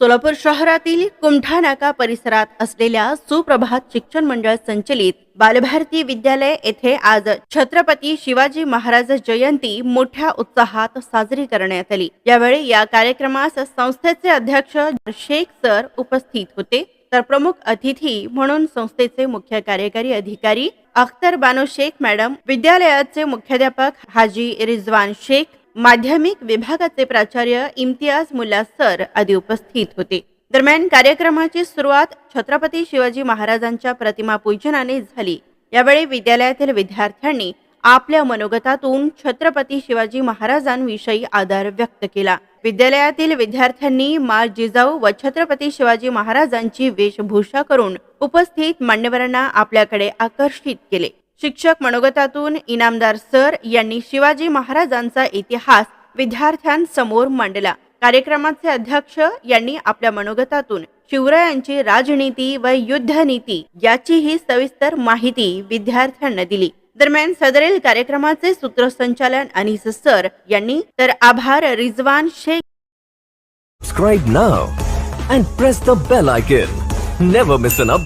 सोलापूर शहरातील कुमठा नाका परिसरात असलेल्या सुप्रभात शिक्षण मंडळ संचलित बालभारती विद्यालय येथे आज छत्रपती शिवाजी महाराज जयंती मोठ्या उत्साहात साजरी करण्यात आली. यावेळी या कार्यक्रमास संस्थेचे अध्यक्ष शेख सर उपस्थित होते. तर प्रमुख अतिथी म्हणून संस्थेचे मुख्य कार्यकारी अधिकारी अख्तर बानो शेख मॅडम विद्यालयाचे मुख्याध्यापक हाजी रिजवान शेख माध्यमिक विभागाचे प्राचार्य इम्तियाज मुल्ला सर आदी उपस्थित होते. दरम्यान कार्यक्रमाची सुरुवात छत्रपती शिवाजी महाराजांच्या प्रतिमा पूजनाने झाली. यावेळी विद्यालयातील विद्यार्थ्यांनी आपल्या मनोगतातून छत्रपती शिवाजी महाराजांविषयी आदर व्यक्त केला. विद्यालयातील विद्यार्थ्यांनी मा जिजाऊ व छत्रपती शिवाजी महाराजांची वेशभूषा करून उपस्थित मान्यवरांना आपल्याकडे आकर्षित केले. शिक्षक मनोगतातून इनामदार सर यांनी शिवाजी महाराजांचा इतिहास विद्यार्थ्यांसमोर मांडला कार्यक्रमाचे अध्यक्ष यांनी आपल्या मनोगतातून शिवरायांची राजनीती व युद्धनीती याचीही सविस्तर माहिती विद्यार्थ्यांना दिली दरम्यान सदरील कार्यक्रमाचे सूत्रसंचालन अनिस सर यांनी तर आभार Rizwan Shaikh Subscribe now and press the bell icon. Never miss an.